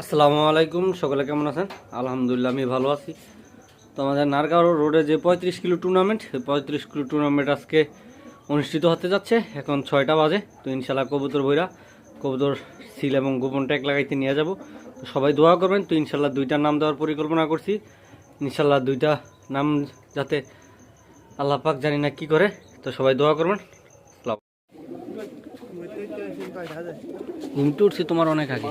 আসসালামু আলাইকুম সকলে কেমন আছেন? আলহামদুলিল্লাহ আমি ভালো আছি। তো আমাদের নারগাঁও রোডে যে পঁয়ত্রিশ কিলো টুর্নামেন্ট সেই পঁয়ত্রিশ কিলো টুর্নামেন্ট আজকে অনুষ্ঠিত হতে যাচ্ছে। এখন ছয়টা বাজে তো ইনশাল্লাহ কবুতর ভৈরা কবুতর সিল এবং গোপন ট্যাগ লাগাইতে নিয়ে যাব। তো সবাই দোয়া করবেন তো ইনশাল্লাহ দুইটা নাম দেওয়ার পরিকল্পনা করছি। ইনশাল্লাহ দুইটা নাম যাতে আল্লাহ পাক জানি না কি করে তো সবাই দোয়া করবেন। ঘুমতে উঠছি তোমার অনেক আগে।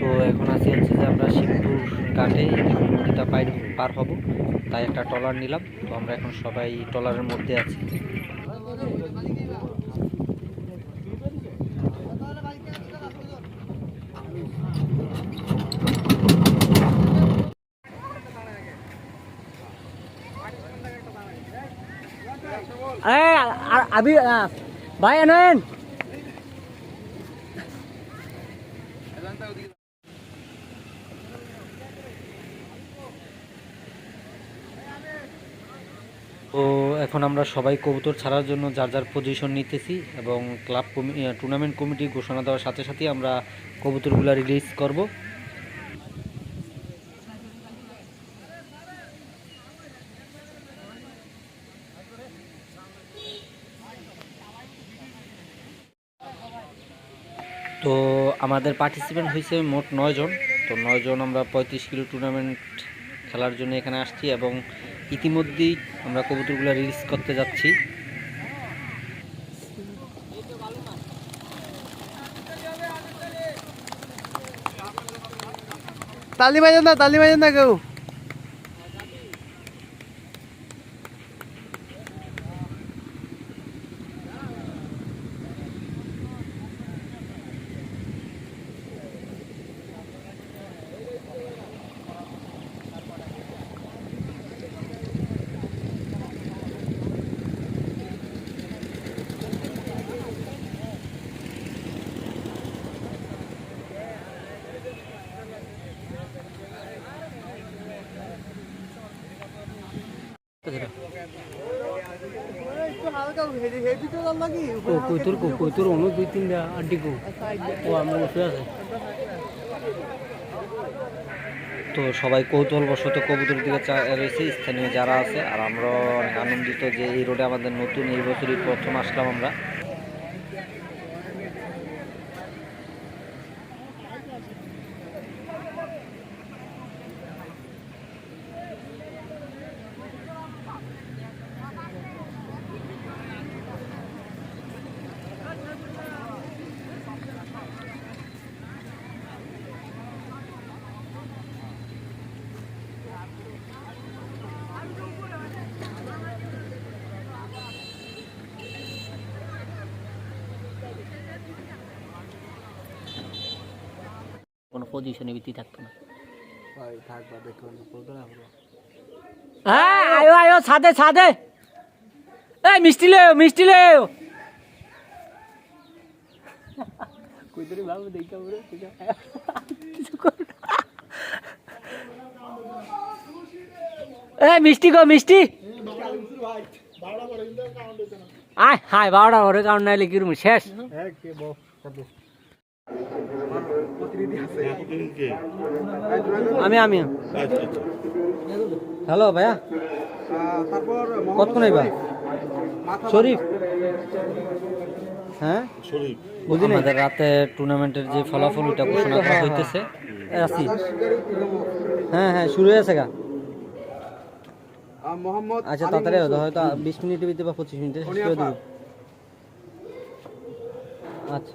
তো এখন আছি হচ্ছে যে আমরা শিবপুর ঘাটে এখন নদীটা পাই পার হব। তাই একটা ট্রলার নিলাম। তো আমরা এখন সবাই ট্রলারের মধ্যে আছি। अभी ভাই আনেন তো এখন আমরা সবাই কবুতর ছাড়ার জন্য যার যার পজিশন নিতেছি এবং ক্লাব টুর্নামেন্ট কমিটি ঘোষণা দেওয়ার সাথে সাথে আমরা কবুতরগুলো রিলিজ করব। আমাদের পার্টিসিপেন্ট হয়েছে মোট নয়জন তো নয়জন আমরা পঁয়ত্রিশ কিলো টুর্নামেন্ট খেলার জন্য এখানে আসছি এবং ইতিমধ্যেই আমরা কবুতরগুলো রিলিজ করতে যাচ্ছি। তালি বাজেন না, তালি না কেউ। কৈতুর কৈতুর অনু দুই তিনটা আড্ডি কো। ও আমরা বসে আছে। তো সবাই কৌতূহলবশত কবুতরের দিকে চা- রয়েছে স্থানীয় যারা আছে আর আমরা অনেক আনন্দিত যে এই রোডে আমাদের নতুন এই বছরই প্রথম আসলাম আমরা। পজিশনে ভিত্তি থাকতো না। হ্যাঁ আয়ো আয়ো ছাদে ছাদে। এই মিষ্টি লে মিষ্টি লে। এই মিষ্টি গো মিষ্টি। আয় হায় বারোটা ঘরে কারণ নাইলে কিরম শেষ। আমি আমি হ্যালো ভাইয়া। তারপর কতক্ষণ আইবা শরীফ? হ্যাঁ? বুঝি আমাদের রাতে টুর্নামেন্টের যে ফলাফল ওটা ঘোষণা করা হইতেছে। আছি হ্যাঁ হ্যাঁ শুরু হয়েছে গা। আচ্ছা তাড়াতাড়ি হয়তো হয়তো বিশ মিনিটের ভিতরে বা পঁচিশ মিনিটে শেষ করে দেবো। আচ্ছা।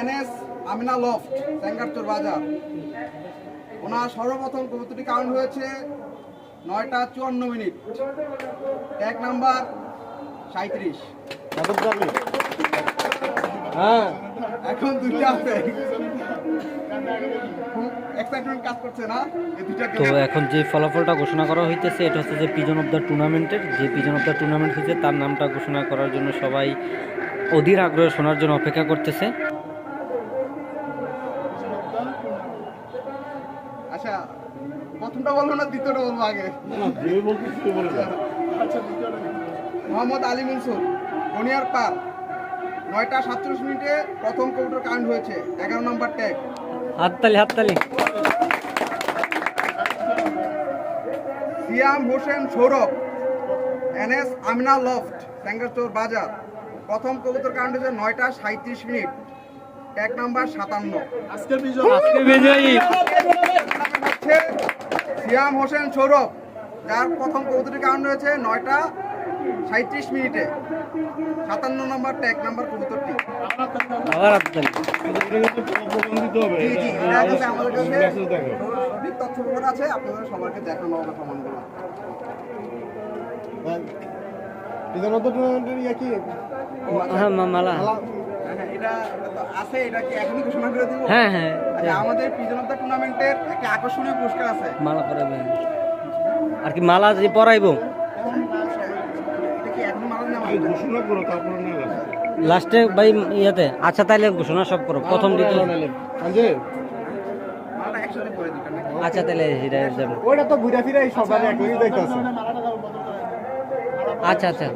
এনএস আমিনা লফট স্যাঙ্গারচর বাজার। ওনার সর্বপ্রথম কবুতরটি কাউন্ট হয়েছে নয়টা চুয়ান্ন মিনিট। এক নাম্বার সাঁত্রিশ হ্যাঁ। এখন দুইটা আছে। কাজ করছে না? তো এখন যে ফলাফলটা ঘোষণা করা হইতেছে এটা হচ্ছে যে পিজন অফ দ্য টুর্নামেন্টের যে পিজন অফ দ্য টুর্নামেন্ট হয়েছে তার নামটা ঘোষণা করার জন্য সবাই অধীর আগ্রহে শোনার জন্য অপেক্ষা করতেছে। আচ্ছা প্রথমটা বলব না দ্বিতীয়টা বলব আগে। মোহাম্মদ আলী মনসুর বনিয়ার পার নয়টা সাতচল্লিশ মিনিটে প্রথম কবুতর কাউন্ট হয়েছে। এগারো নম্বর ট্যাগ হাততালি হাততালি। সিয়াম হোসেন সৌরভ এনএস আমিনা লফট স্যাঙ্গারচোর বাজার। প্রথম কবুতর কাউন্ট হয়েছে নয়টা সাঁত্রিশ মিনিট। এক নাম্বার সাতান্ন। আজকে বিজয়ী। হচ্ছে সিয়াম হোসেন সৌরভ যার প্রথম কবুতরটি কাউন্ট হয়েছে নয়টা সাঁত্রিশ মিনিটে। সাতান্ন নম্বর ট্যাগ নাম্বার কবুতরটি। আমাদের কাছে সঠিক তথ্য প্রমাণ আছে আপনাদের সবাইকে দেখানো হবে প্রমাণগুলো হ্যাঁ মা- মালা। হ্যাঁ, হ্যাঁ, এটা এটা আছে এটা কি এখনই ঘোষণা করে দিব? হ্যাঁ হ্যাঁ আচ্ছা আমাদের পিজন অফ দ্য টুর্নামেন্টের একটা আকর্ষণীয় পুরস্কার আছে। মালা আর কি মালা যে পরাইবো? লাস্টে ভাই ইয়াতে আচ্ছা তাইলে ঘোষণা সব করো প্রথম দ্বিতীয়। আচ্ছা তাহলে ওইটা তো ঘুরে ফিরে সবাই একই দেখতেছে। আচ্ছা আচ্ছা।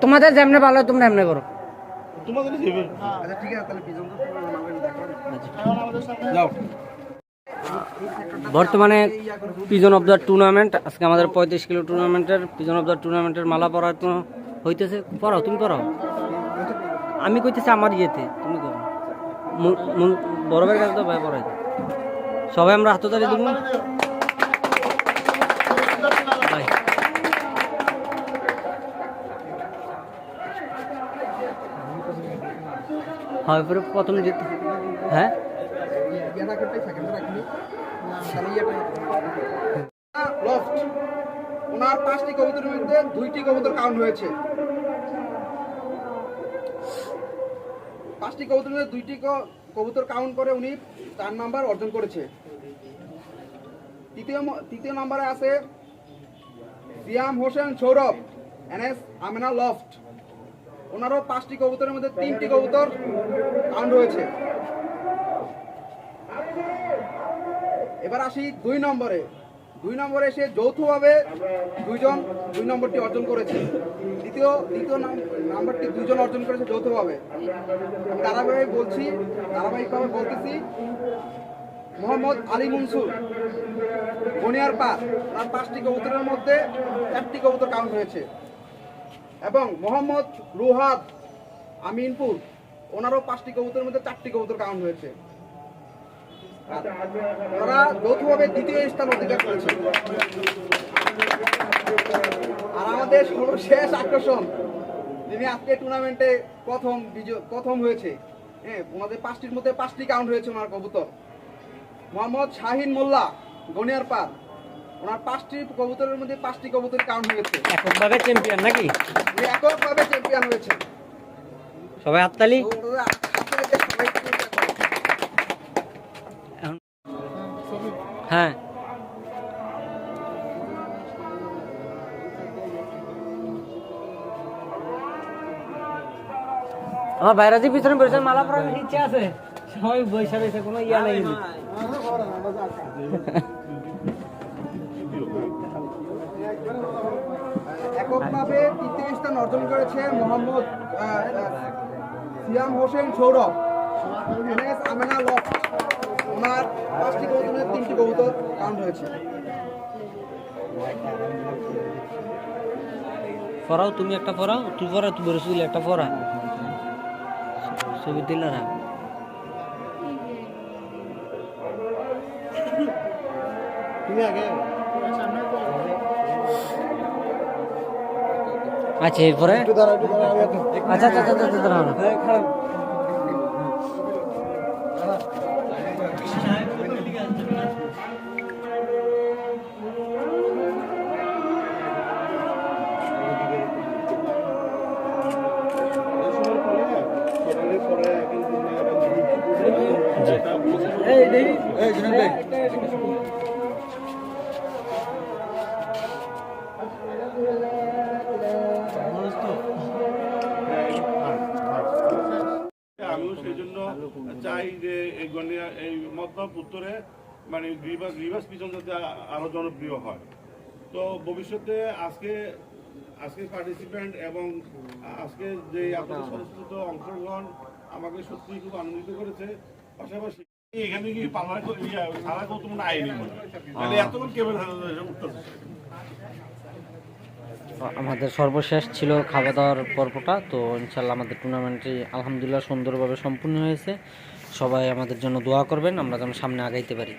তোমাদের যেমনে ভালো হয় তোমরা এমনি করো। তোমাদের আচ্ছা ঠিক আছে তাহলে পিজন অফ দ্য টুর্নামেন্ট দেখান যাও। বর্তমানে পিজন অফ দ্য টুর্নামেন্ট আজকে আমাদের পঁয়ত্রিশ কিলো টুর্নামেন্টের পিজন অফ দ্য টুর্নামেন্টের মালা পরানো হইতেছে। পড়াও তুমি পড়াও? আমি কইতেছি আমার ইয়েতে তুমি করো। মু- মু- বড় ভাইয়ের কাছে তো ভাই পড়াই সবাই আমরা হাততালি দেবো ভাই হয় প্রথম জিত হ্যাঁ? ওনার পাঁচটি মধ্যে দুইটি কবুতর কাউন্ট হয়েছে। পাঁচটি মধ্যে দুইটি কবুতর কাউন্ট করে উনি চার নাম্বার অর্জন করেছে। তৃতীয় তৃতীয় নম্বরে আছে হোসেন সৌরভ এনএস আমেনা লফট ওনারও পাঁচটি কবুতরের মধ্যে তিনটি কবুতর কাউন্ট হয়েছে এবার আসি দুই নম্বরে। দুই নম্বরে এসে যৌথভাবে দুইজন, দুই নম্বরটি অর্জন করেছে। দ্বিতীয় দ্বিতীয় নাম- নাম্বারটি দুইজন অর্জন করেছে যৌথভাবে। ধারাবাহিক বলছি, ধারাবাহিকভাবে বলতেছি, মোহাম্মদ আলী মনসুর বনিয়ার পার তার পাঁচটি কবুতরের মধ্যে চারটি কবুতর কাউন্ট হয়েছে। এবং মোহাম্মদ রুহাদ আমিনপুর, ওনারও পাঁচটি কবুতরের মধ্যে চারটি কবুতর কাউন্ট হয়েছে। তারা যৌথভাবে দ্বিতীয় স্থান অধিকার করেছে আর আমাদের সর্বশেষ আকর্ষণ, যিনি আজকে টুর্নামেন্টে প্রথম বিজয়, প্রথম হয়েছে হ্যাঁ ওনাদের পাঁচটির মধ্যে পাঁচটি কাউন্ট হয়েছে ওনার কবুতর। মোহাম্মদ শাহিন মোল্লা, গনিয়ার পার ওনার পাঁচটি কবুতরের মধ্যে পাঁচটি কবুতর কাউন্ট হয়েছে। এককভাবে চ্যাম্পিয়ন নাকি? উনি এককভাবে চ্যাম্পিয়ন হয়েছে। সবাই হাততালি। হ্যাঁ। আমার বাইরে যে পিছনে বসে মালা পরানোর ইচ্ছা আছে। সবাই বৈশা রয়েছে কোনো ইয়া নেই। কিন্তু। তৃতীয় স্থান অর্জন করেছে মোহাম্মদ সিয়াম হোসেন সৌরভ এনএস আমেনা লক ওনার পাঁচটি কবুতরের তিনটি কবুতর কাউন্ট হয়েছে। পড়াও তুমি একটা পড়াও তুই পড়া তুই বলে একটা পড়া ছবি দিলে না। তুমি আগে আচ্ছা এরপরে? আচ্ছা আচ্ছা আচ্ছা আচ্ছা গন্ডিয়া এই মতলব উত্তরে মানে গ্রিবাস গ্রিবাস পিছন যাতে আ- আরও জনপ্রিয় হয়। তো ভবিষ্যতে আজকে আজকে পার্টিসিপেন্ট এবং আজকে যে আপনাদের সদস্যত অংশগ্রহণ আমাকে সত্যি খুব আনন্দিত করেছে। পাশাপাশি এখানে কি পাল্লা সারা কৌতুক না আইনি তাহলে এতক্ষণ কেবল উত্তর আমাদের সর্বশেষ ছিল খাওয়া দাওয়ার পর্বটা তো ইনশাল্লাহ আমাদের টুর্নামেন্টটি আলহামদুলিল্লাহ সুন্দরভাবে সম্পূর্ণ হয়েছে। সবাই আমাদের জন্য দোয়া করবেন আমরা যেন সামনে আগাইতে পারি।